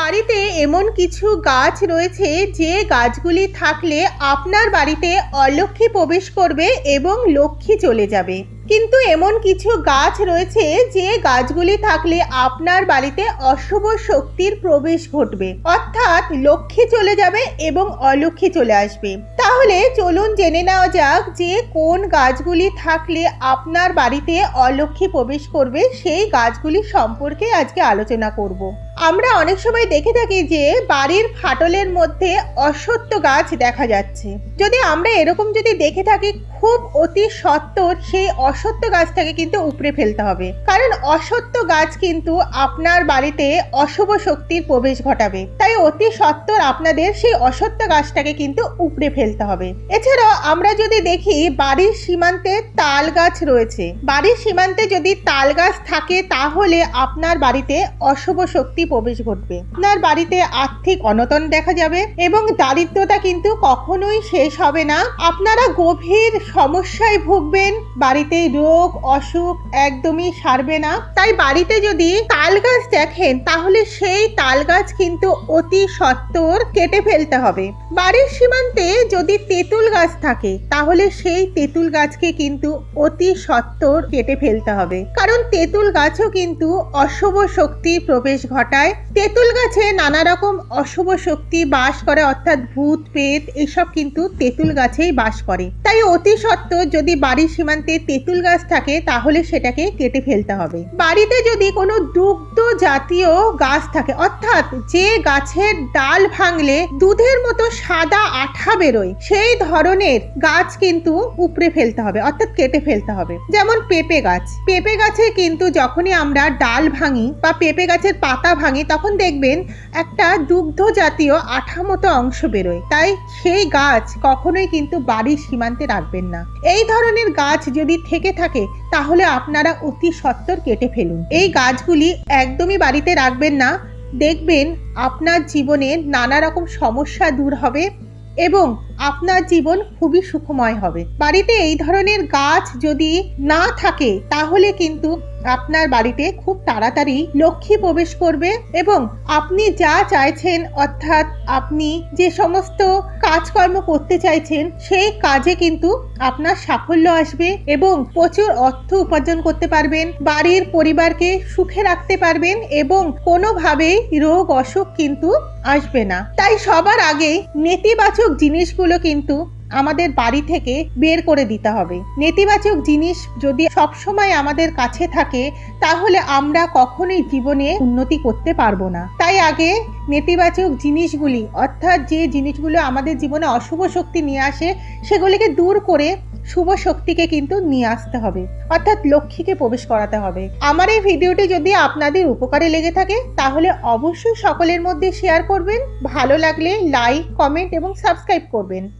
বাড়িতে এমন কিছু গাছ রয়েছে যে গাছগুলি থাকলে আপনার বাড়িতে অলক্ষ্মী প্রবেশ করবে এবং লক্ষ্মী চলে যাবে। কিন্তু এমন কিছু গাছ রয়েছে যে গাছগুলি থাকলে আপনার বাড়িতে অশুভ শক্তির প্রবেশ ঘটবে। অর্থাৎ লক্ষ্মী চলে যাবে এবং অলক্ষ্মী চলে আসবে। তাহলে চলুন জেনে নেওয়া যাক যে কোন গাছগুলি থাকলে আপনার বাড়িতে অলক্ষ্মী প্রবেশ করবে, সেই গাছগুলি সম্পর্কে আজকে আলোচনা করব। আমরা অনেক সময় দেখে থাকি যে বাড়ির ফাটলের মধ্যে অসত্য গাছ দেখা যাচ্ছে। যদি আমরা এরকম যদি দেখে থাকি, খুব অতি সত্বর সেই অসত্য গাছটাকে কিন্তু উপড়ে ফেলতে হবে। কারণ অসত্য গাছ কিন্তু আপনার বাড়িতে অশুভ শক্তির প্রবেশ ঘটাবে। তাই অতি সত্বর আপনাদের সেই অসত্য গাছটাকে কিন্তু উপড়ে ফেলতে হবে। এছাড়াও আমরা যদি দেখি, বাড়ির সীমান্তে তাল গাছ রয়েছে। বাড়ির সীমান্তে যদি তাল গাছ থাকে, তাহলে আপনার বাড়িতে অশুভ শক্তি প্রবেশ ঘটবে। আপনার বাড়িতে আর্থিক অনটন দেখা যাবে এবং দারিদ্রতা কিন্তু কখনোই শেষ হবে না। আপনারা গভীর সমস্যায় ভুগবেন, বাড়িতে রোগ, অসুখ একদমই সারবে না। তাই বাড়িতে যদি তাল গাছ দেখেন, তাহলে সেই তাল গাছ কিন্তু অতি সত্বর কেটে ফেলতে হবে। বাড়ির সীমান্তে যদি তেঁতুল গাছ থাকে, তাহলে সেই তেঁতুল গাছকে কিন্তু অতি সত্বর কেটে ফেলতে হবে। কারণ তেঁতুল গাছও কিন্তু অশুভ শক্তি প্রবেশ ঘটায় তেঁতুল গাছে নানা রকম অশুভ শক্তি বাস করে, অর্থাৎ ভূত পেত এসব কিন্তু তেঁতুল গাছেই বাস করে। তাই অতি সত্ত্বর যদি বাড়ির সীমান্তে তেঁতুল গাছ থাকে, তাহলে সেটাকে কেটে ফেলতে হবে। বাড়িতে যদি কোনো দুগ্ধ জাতীয় গাছ থাকে, অর্থাৎ যে গাছের ডাল ভাঙলে দুধের মতো সাদা আঠা বেরোয়, সেই ধরনের গাছ কিন্তু উপড়ে ফেলতে হবে, অর্থাৎ কেটে ফেলতে হবে। যেমন পেঁপে গাছ। পেঁপে গাছে কিন্তু যখনই আমরা ডাল ভাঙি বা পেঁপে গাছের পাতা ভাঙি তখন দেখবেন একটা দুগ্ধ জাতীয় আঠা মতো অংশ বেরোয়। তাই সেই গাছ কখনোই কিন্তু বাড়ির সীমান্তে রাখবেন না। এই ধরনের গাছ যদি থেকে থাকে, তাহলে আপনারা অতি সত্বর কেটে ফেলুন। এই গাছগুলি একদমই বাড়িতে রাখবেন না। দেখবেন আপনার জীবনে নানা রকম সমস্যা দূর হবে এবং আপনার জীবন খুবই সুখময় হবে। বাড়িতে এই ধরনের গাছ যদি না থাকে, তাহলে কিন্তু আপনার বাড়িতে খুব তাড়াতাড়ি লক্ষ্মী প্রবেশ করবে এবং আপনি যা চাইছেন, অর্থাৎ আপনি যে সমস্ত কাজকর্ম করতে চাইছেন, সেই কাজে কিন্তু আপনার সাফল্য আসবে এবং প্রচুর অর্থ উপার্জন করতে পারবেন, বাড়ির পরিবারকে সুখে রাখতে পারবেন এবং কোনোভাবেই রোগ অসুখ কিন্তু আসবে না। তাই সবার আগে নেতিবাচক জিনিসগুলো কিন্তু আমাদের বাড়ি থেকে বের করে দিতে হবে। নেতিবাচক জিনিস যদি সবসময় আমাদের কাছে থাকে, তাহলে আমরা কখনোই জীবনে উন্নতি করতে পারব না। তাই আগে নেতিবাচক জিনিসগুলি, অর্থাৎ যে জিনিসগুলো আমাদের জীবনে অশুভ শক্তি নিয়ে আসে, সেগুলিকে দূর করে শুভ শক্তিকে কিন্তু নিয়ে আসতে হবে। অর্থাৎ লক্ষ্মীকে প্রবেশ করাতে হবে। আমার এই ভিডিওটি যদি আপনাদের উপকারে লেগে থাকে, তাহলে অবশ্যই সকলের মধ্যে শেয়ার করবেন। ভালো লাগলে লাইক কমেন্ট এবং সাবস্ক্রাইব করবেন।